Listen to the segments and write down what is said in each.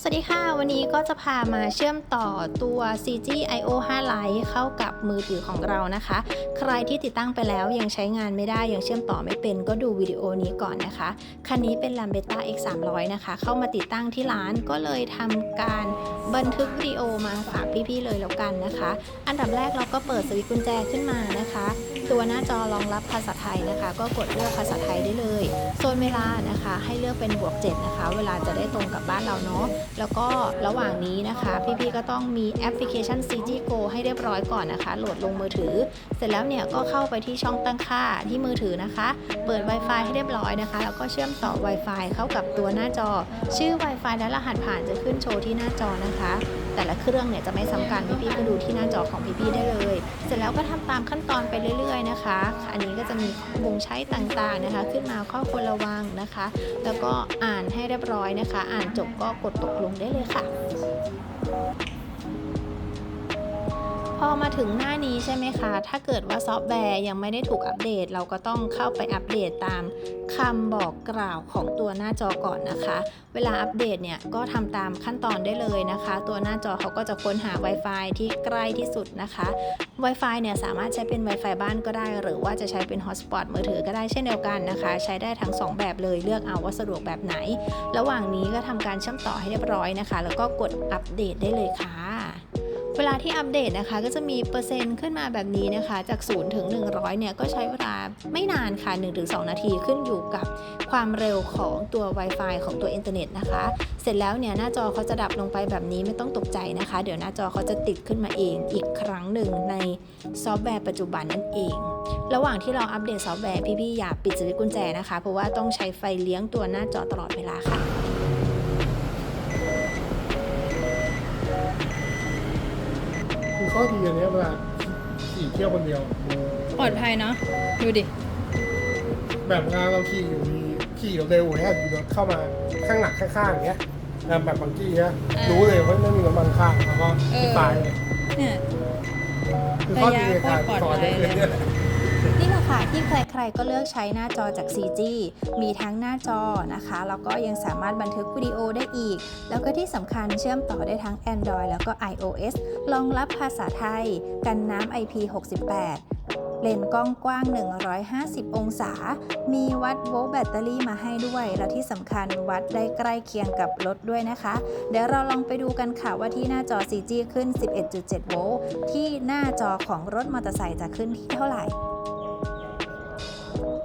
สวัสดีค่ะ วันนี้ก็จะพามาเชื่อมต่อตัว CG IO 5 Lite เข้ากับมือถือของเรานะคะ ใครที่ติดตั้งไปแล้วยังใช้งานไม่ได้ยังเชื่อมต่อไม่เป็นก็ดูวิดีโอนี้ก่อนนะคะ คันนี้เป็น Lambetta X 3 0 0นะคะ เข้ามาติดตั้งที่ร้านก็เลยทำการบันทึกวิดีโอมาฝากพี่ๆเลยแล้วกันนะคะ อันดับแรกเราก็เปิดสวิตช์กุญแจขึ้นมานะคะ ตัวหน้าจอรองรับภาษาไทยนะคะ ก็กดเลือกภาษาไทยได้เลย โซนเวลานะคะ ให้เลือกเป็นบวก7นะคะ เวลาจะได้ตรงกับบ้านเราเนาะแล้วก็ระหว่างนี้นะคะ พี่ๆก็ต้องมีแอปพลิเคชัน CG Go ให้เรียบร้อยก่อนนะคะ โหลดลงมือถือ เสร็จแล้วเนี่ยก็เข้าไปที่ช่องตั้งค่าที่มือถือนะคะ เปิด Wi-Fi ให้เรียบร้อยนะคะ แล้วก็เชื่อมต่อ Wi-Fi เข้ากับตัวหน้าจอ ชื่อ Wi-Fi และรหัสผ่านจะขึ้นโชว์ที่หน้าจอนะคะ แต่ละเครื่องเนี่ยจะไม่ซ้ำกันพี่ๆก็ดูที่หน้าจอของพี่ๆได้เลย เสร็จแล้วก็ทำตามขั้นตอนไปเรื่อย ๆ นะคะ อันนี้ก็จะมีข้อบ่งใช้ต่างๆนะคะ ขึ้นมาข้อควรระวังนะคะ แล้วก็อ่านให้เรียบร้อยนะคะ อ่านจบก็กดตกลงได้เลยค่ะ พอมาถึงหน้านี้ใช่ไหมคะ ถ้าเกิดว่าซอฟต์แวร์ยังไม่ได้ถูกอัปเดต เราก็ต้องเข้าไปอัปเดตตามคำบอกกล่าวของตัวหน้าจอก่อนนะคะ เวลาอัปเดตเนี่ยก็ทำตามขั้นตอนได้เลยนะคะ ตัวหน้าจอเขาก็จะค้นหา Wi-Fi ที่ใกล้ที่สุดนะคะ Wi-Fi เนี่ยสามารถใช้เป็น Wi-Fi บ้านก็ได้ หรือว่าจะใช้เป็น Hotspot มือถือก็ได้เช่นเดียวกันนะคะ ใช้ได้ทั้ง 2 แบบเลยเลือกเอาว่าสะดวกแบบไหน ระหว่างนี้ก็ทำการเชื่อมต่อให้เรียบร้อยนะคะ แล้วก็กดอัปเดตได้เลยค่ะ เวลาที่อัปเดตนะคะก็จะมีเปอร์เซ็นต์ขึ้นมาแบบนี้นะคะ จาก 0 ถึง 100 เนี่ยก็ใช้เวลาไม่นานค่ะ 1-2 นาทีขึ้นอยู่กับความเร็วของตัว Wi-Fi ของตัวอินเทอร์เน็ตนะคะ เสร็จแล้วเนี่ยหน้าจอเขาจะดับลงไปแบบนี้ไม่ต้องตกใจนะคะ เดี๋ยวหน้าจอเขาจะติดขึ้นมาเองอีกครั้งหนึ่งในซอฟต์แวร์ปัจจุบันนั่นเอง ระหว่างที่เราอัปเดตซอฟต์แวร์พี่ๆอย่าปิดสวิตช์กุญแจนะคะ เพราะว่าต้องใช้ไฟเลี้ยงตัวหน้าจอตลอดเวลาค่ะ คือข้อดีอันเนี้ยเวลาขี่เที่ยวคนเดียว ปลอดภัยเนาะดูดิ แบบเวลาเราขี่อยู่ดีขี่เร็วๆเนี่ยอยู่รถเข้ามาข้างหลังข้างๆอย่างเงี้ยแบบแบบบางที่เนี้ยอ่ารู้รู้เลยว่าไม่มีน้ำมันข้างแล้วก็เออ ตายเลยเนี่ย คือข้อดีในการระยะโคตรปลอดสอนภัยเด็กเลยเนี่ย นี่แหละค่ะที่ใครๆก็เลือกใช้หน้าจอจาก CG มีทั้งหน้าจอนะคะ แล้วก็ยังสามารถบันทึกวิดีโอได้อีก แล้วก็ที่สำคัญเชื่อมต่อได้ทั้ง Android แล้วก็ iOS รองรับภาษาไทย กันน้ำ IP68 เลนส์กล้องกว้าง 150 องศา มีวัดโวลต์แบตเตอรี่มาให้ด้วย และที่สำคัญวัดได้ใกล้เคียงกับรถด้วยนะคะ เดี๋ยวเราลองไปดูกันค่ะว่าที่หน้าจอ CG ขึ้น 11.7 โวลต์ ที่หน้าจอของรถมอเตอร์ไซค์จะขึ้นที่เท่าไหร่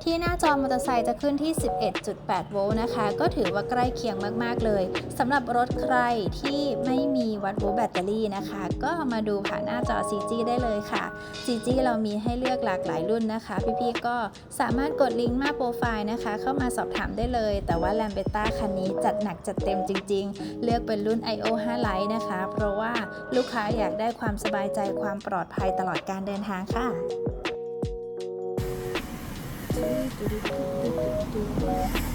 ที่หน้าจอมอเตอร์ไซค์จะขึ้นที่ 11.8 โวลต์นะคะ ก็ถือว่าใกล้เคียงมาก ๆ เลยสำหรับรถใครที่ไม่มีวัดโวลต์แบตเตอรี่นะคะ ก็มาดูผ่านหน้าจอ CG ได้เลยค่ะ CG เรามีให้เลือกหลากหลายรุ่นนะคะ พี่ๆก็สามารถกดลิงก์มาโปรไฟล์นะคะ เข้ามาสอบถามได้เลย แต่ว่า Lambetta คันนี้จัดหนักจัดเต็มจริง ๆ เลือกเป็นรุ่น IO 5 Lite นะคะ เพราะว่าลูกค้าอยากได้ความสบายใจความปลอดภัยตลอดการเดินทางค่ะ do do do do do do